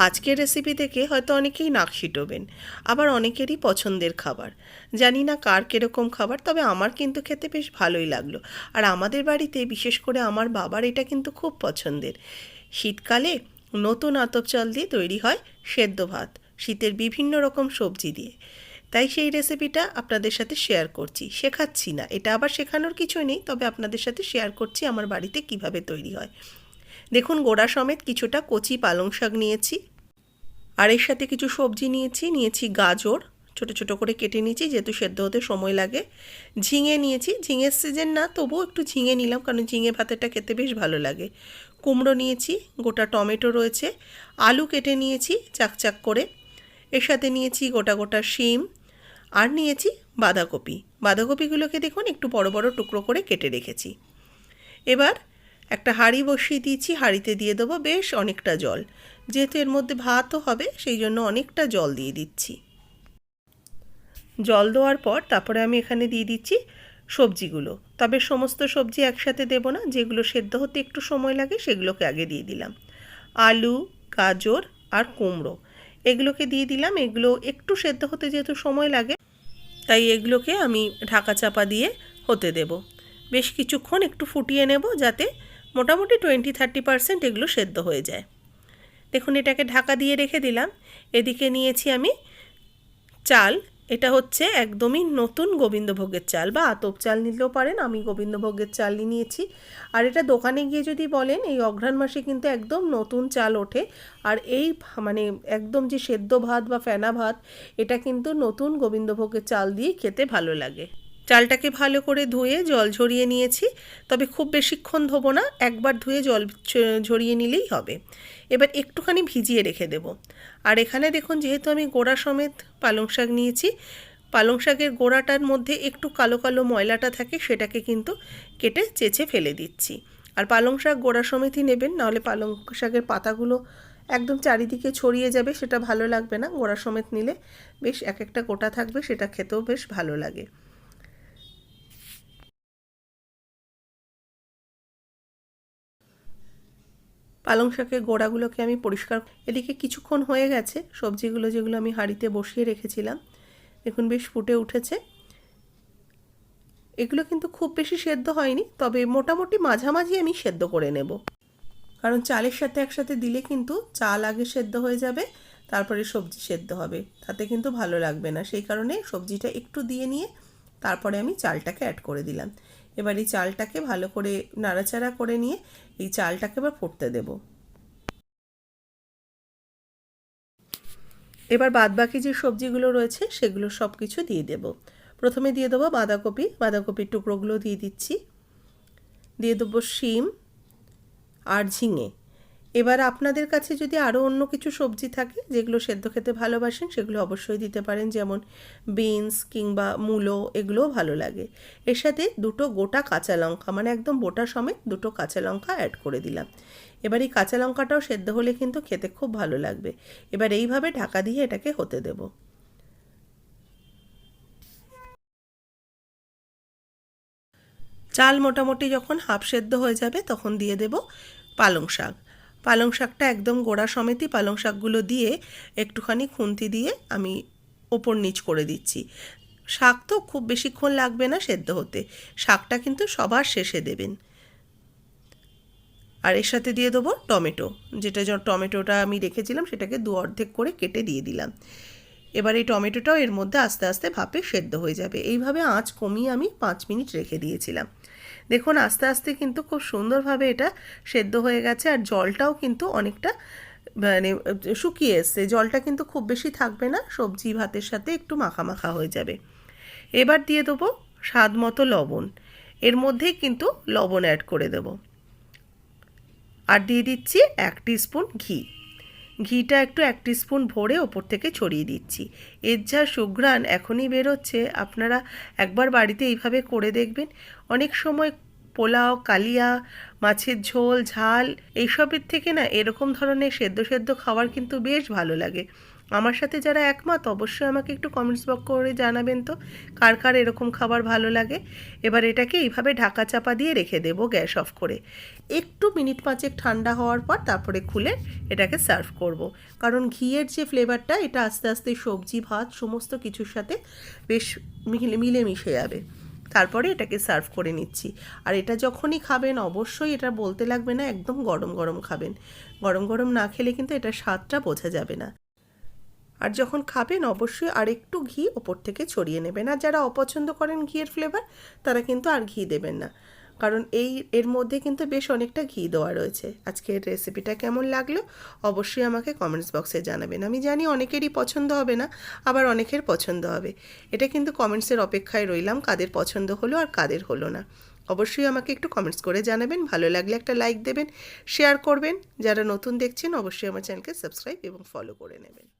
আজকের রেসিপি থেকে হয়তো অনেকেই নাক ছিটোবেন আবার অনেকেরই পছন্দের খাবার। জানি না কার কীরকম খাবার, তবে আমার কিন্তু খেতে বেশ ভালোই লাগল। আর আমাদের বাড়িতে, বিশেষ করে আমার বাবার, এটা কিন্তু খুব পছন্দের। শীতকালে নতুন আতপ চাল দিয়ে তৈরি হয় সেদ্ধ ভাত, শীতের বিভিন্ন রকম সবজি দিয়ে। তাই সেই রেসিপিটা আপনাদের সাথে শেয়ার করছি। শেখাচ্ছি না। এটা আবার শেখানোর কিছুই নেই, তবে আপনাদের সাথে শেয়ার করছি আমার বাড়িতে কীভাবে তৈরি হয়। দেখুন, গোড়া সমেত কিছুটা কচি পালং শাক নিয়েছি। আর এর সাথে কিছু সবজি নিয়েছি নিয়েছি গাজর, ছোট ছোট করে কেটে নিয়েছি, যেহেতু সেদ্ধ হতে সময় লাগে। ঝিঙে নিয়েছি ঝিঙের সিজন না, তবুও একটু ঝিঙে নিলাম, কারণ ঝিঙে ভাতেরটা খেতে বেশ ভালো লাগে। কুমড়ো নিয়েছি, গোটা টমেটো রয়েছে, আলু কেটে নিয়েছি চাকচাক করে। এর সাথে নিয়েছি গোটা গোটা শিম, আর নিয়েছি বাঁধাকপি। বাঁধাকপিগুলোকে দেখুন, একটু বড় বড় টুকরো করে কেটে রেখেছি। এবার একটা হাঁড়ি বসিয়ে দিয়েছি, হাঁড়িতে দিয়ে দেবো বেশ অনেকটা জল। যেহেতু এর মধ্যে ভাতও হবে, সেই জন্য অনেকটা জল দিয়ে দিচ্ছি। জল দেওয়ার পর তারপরে আমি এখানে দিয়ে দিচ্ছি সবজিগুলো। তবে সমস্ত সবজি একসাথে দেব না, যেগুলো সেদ্ধ হতে একটু সময় লাগে সেগুলোকে আগে দিয়ে দিলাম। আলু, গাজর আর কুমড়ো। এগুলোকে দিয়ে দিলাম, এগুলো একটু সেদ্ধ হতে যেহেতু সময় লাগে, তাই এগুলোকে আমি ঢাকা চাপা দিয়ে হতে দেব। বেশ কিছুক্ষণ একটু ফুটিয়ে নেব যাতে মোটামুটি টোয়েন্টি থার্টি পারসেন্ট এগুলো সেদ্ধ হয়ে যায়। দেখুন, এটাকে ঢাকা দিয়ে রেখে দিলাম। এদিকে নিয়েছি আমি চাল। এটা হচ্ছে একদমই নতুন গোবিন্দভোগের চাল বা আতপ চাল নিলেও পারেন, আমি গোবিন্দভোগের চালই নিয়েছি। আর এটা দোকানে গিয়ে যদি বলেন, এই অঘ্রাণ মাসে কিন্তু একদম নতুন চাল ওঠে। আর এই মানে একদম যে সেদ্ধ ভাত বা ফেনা ভাত, এটা কিন্তু নতুন গোবিন্দভোগের চাল দিয়ে খেতে ভালো লাগে। চালটাকে ভালো করে ধুয়ে জল ঝরিয়ে নিয়েছি, তবে খুব বেশিক্ষণ ধোবো না, একবার ধুয়ে জল ঝরিয়ে নিলেই হবে। এবার একটুখানি ভিজিয়ে রেখে দেব। আর এখানে দেখুন, যেহেতু আমি গোড়া সমেত পালং শাক নিয়েছি, পালং শাকের গোড়াটার মধ্যে একটু কালো কালো ময়লাটা থাকে, সেটাকে কিন্তু কেটে চেঁচে ফেলে দিচ্ছি। আর পালং শাক গোড়া সমেতই নেবেন, নাহলে পালং শাকের পাতাগুলো একদম চারিদিকে ছড়িয়ে যাবে, সেটা ভালো লাগবে না। গোড়া সমেত নিলে বেশ এক একটা গোটা থাকবে, সেটা খেতেও বেশ ভালো লাগে। পালং শাকের গোড়াগুলোকে আমি পরিষ্কার এদিকে কিছুক্ষণ হয়ে গেছে, সবজিগুলো যেগুলো আমি হাঁড়িতে বসিয়ে রেখেছিলাম। দেখুন, বেশ ফুটে উঠেছে। এগুলো কিন্তু খুব বেশি সেদ্ধ হয়নি, তবে মোটামুটি মাঝামাঝি আমি সেদ্ধ করে নেব। কারণ চালের সাথে একসাথে দিলে কিন্তু চাল আগে সেদ্ধ হয়ে যাবে, তারপরে সবজি সেদ্ধ হবে। তাতে কিন্তু ভালো লাগবে না। সেই কারণে সবজিটা একটু দিয়ে নিয়ে তারপরে আমি চালটাকে অ্যাড করে দিলাম। এবার এই চালটাকে ভালো করে নাড়াচাড়া করে নিয়ে এই চালটাকে এবার ফুটতে দেব। এবার বাদবাকি যে সবজিগুলো রয়েছে সেগুলো সব কিছু দিয়ে দেব। প্রথমে দিয়ে দেবো বাঁধাকপি, বাঁধাকপির টুকরোগুলো দিয়ে দিচ্ছি। দিয়ে দেবো শিম আর ঝিঙে। এবার আপনাদের কাছে যদি আরও অন্য কিছু সবজি থাকে, যেগুলো সেদ্ধ খেতে ভালোবাসেন, সেগুলো অবশ্যই দিতে পারেন। যেমন বিনস কিংবা মূলো, এগুলোও ভালো লাগে। এর সাথে দুটো গোটা কাঁচা লঙ্কা মানে একদম বোটা সমেত দুটো কাঁচা লঙ্কা অ্যাড করে দিলাম। এবার এই কাঁচা লঙ্কাটাও সেদ্ধ হলে কিন্তু খেতে খুব ভালো লাগবে। এবার এইভাবে ঢাকা দিয়ে এটাকে হতে দেব। চাল মোটামুটি যখন হাফ সেদ্ধ হয়ে যাবে, তখন দিয়ে দেব পালং শাক। পালং শাকটা একদম গোড়া সমেতই পালং শাকগুলো দিয়ে একটুখানি খুন্তি দিয়ে আমি ওপর নিচ করে দিচ্ছি। শাক তো খুব বেশিক্ষণ লাগবে না সেদ্ধ হতে। শাকটা কিন্তু সবার শেষে দেবেন। আর এর সাথে দিয়ে দেবো টমেটো। যেটা টমেটোটা আমি রেখেছিলাম সেটাকে দু অর্ধেক করে কেটে দিয়ে দিলাম। এবার এই টমেটোটাও এর মধ্যে আস্তে আস্তে ভাপে সেদ্ধ হয়ে যাবে। এইভাবে আঁচ কমিয়ে আমি পাঁচ মিনিট রেখে দিয়েছিলাম। দেখুন, আস্তে আস্তে কিন্তু খুব সুন্দরভাবে এটা সেদ্ধ হয়ে গেছে আর জলটাও কিন্তু অনেকটা মানে শুকিয়ে এসছে। জলটা কিন্তু খুব বেশি থাকবে না, সবজি, ভাতের সাথে একটু মাখা মাখা হয়ে যাবে। এবার দিয়ে দেবো স্বাদ মতো লবণ। এর মধ্যেই কিন্তু লবণ অ্যাড করে দেব। আর দিয়ে দিচ্ছি এক স্পুন ঘি। ঘিটা একটু এক স্পুন ভরে ওপর থেকে ছড়িয়ে দিচ্ছি। এর যা সুঘ্রাণ এখনই বেরোচ্ছে, আপনারা একবার বাড়িতে এইভাবে করে দেখবেন। অনেক সময় পোলাও, কালিয়া, মাছের ঝোল, ঝাল, এইসবের থেকে না এরকম ধরনের সেদ্ধ সেদ্ধ খাবার কিন্তু বেশ ভালো লাগে। আমার সাথে যারা একমত, অবশ্যই আমাকে একটু কমেন্টস বক্স করে জানাবেন তো, কার কার এরকম খাবার ভালো লাগে। এবার এটাকে এইভাবে ঢাকা চাপা দিয়ে রেখে দেবো গ্যাস অফ করে। একটু মিনিট পাঁচেক ঠান্ডা হওয়ার পর তারপরে খুলে এটাকে সার্ভ করব। কারণ ঘিয়ের যে ফ্লেভারটা এটা আস্তে আস্তে সবজি, ভাত, সমস্ত কিছুর সাথে বেশ মিলে মিশে যাবে। তারপরে এটাকে সার্ভ করে নিচ্ছি। আর এটা যখনই খাবেন, অবশ্যই এটা বলতে লাগবে না, একদম গরম গরম খাবেন। গরম গরম না খেলে কিন্তু এটা স্বাদটা বোঝা যাবে না। আর যখন খাবেন, অবশ্যই আর একটু ঘি ওপর থেকে ছড়িয়ে নেবেন। আর যারা অপছন্দ করেন ঘিয়ের ফ্লেভার তারা কিন্তু আর ঘি দেবেন না। কারণ এই, এর মধ্যে কিন্তু বেশ অনেকটা ঘি দেওয়া রয়েছে। আজকের রেসিপিটা কেমন লাগল, অবশ্যই আমাকে কমেন্টস বক্সে জানাবেন। আমি জানি অনেকেরই পছন্দ হবে না, আবার অনেকের পছন্দ হবে। এটা কিন্তু কমেন্টসের অপেক্ষায় রইলাম, কাদের পছন্দ হলো আর কাদের হলো না। অবশ্যই আমাকে একটু কমেন্টস করে জানাবেন, ভালো লাগলে একটা লাইক দেবেন শেয়ার করবেন। যারা নতুন দেখছেন, অবশ্যই আমার চ্যানেলকে সাবস্ক্রাইব এবং ফলো করে নেবেন।